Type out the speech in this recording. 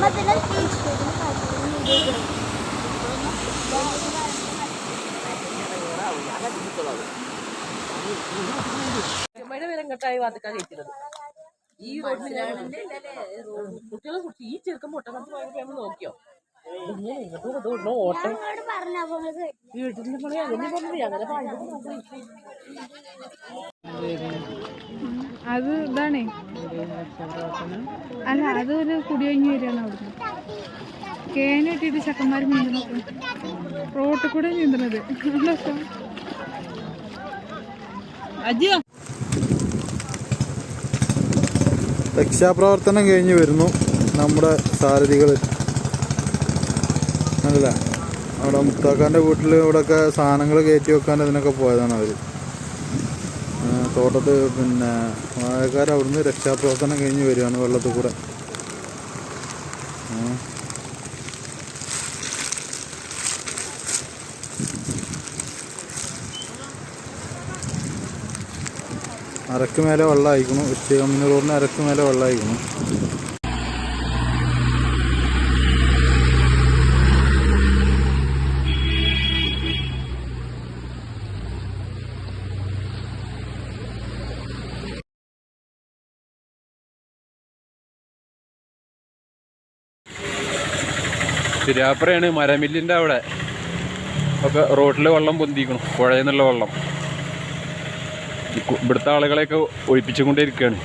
Madalong page ko. ചെമ്മയുടെ വില ഇങ്ങോട്ടായി വാതിക്കാൻ കഴിക്കുന്നത് ഈ റോഡിലാണ് കുട്ടികളെ കുറിച്ച് ഈ ചെറുക്കം പൊട്ടണത്തിൽ പോയപ്പോൾ നോക്കിയോ? ഓട്ടം. പണി അങ്ങനെ അങ്ങനെ അത് ഇതാണേ. അല്ല അതൊരു കുടിയൊഴിഞ്ഞ് വരികയാണ് അവിടുന്ന്. കേന ഇട്ടിട്ട് ചക്കന്മാർ നീന്തണൊക്കെ റോട്ടിൽ കൂടെ നീന്തണത്. അജിയോ. രക്ഷാപ്രവർത്തനം കഴിഞ്ഞ് വരുന്നു നമ്മുടെ സാരഥികൾ അല്ല അവിടെ മുത്താക്കാന്റെ വീട്ടിൽ ഇവിടെയൊക്കെ സാധനങ്ങൾ കയറ്റി വെക്കാൻ അതിനൊക്കെ പോയതാണ് അവർ തോട്ടത്ത് പിന്നെ വാഴക്കാർ അവിടുന്ന് രക്ഷാപ്രവർത്തനം കഴിഞ്ഞ് വരികയാണ് വെള്ളത്തിൽ കൂടെ. അരക്ക് മേലെ വെള്ളം അയക്കണം ഉച്ച റോഡിന് അരക്ക് മേലെ വെള്ളം അയക്കണം തിരാപ്പുറയാണ് മരമില്ലിന്റെ അവിടെ. ഒക്കെ റോട്ടിൽ വെള്ളം പൊന്തിക്കണം പുഴയിൽ നിന്നുള്ള വെള്ളം ഇവിടുത്തെ ആളുകളെയൊക്കെ ഒഴിപ്പിച്ചുകൊണ്ടേ ഇരിക്കുകയാണ്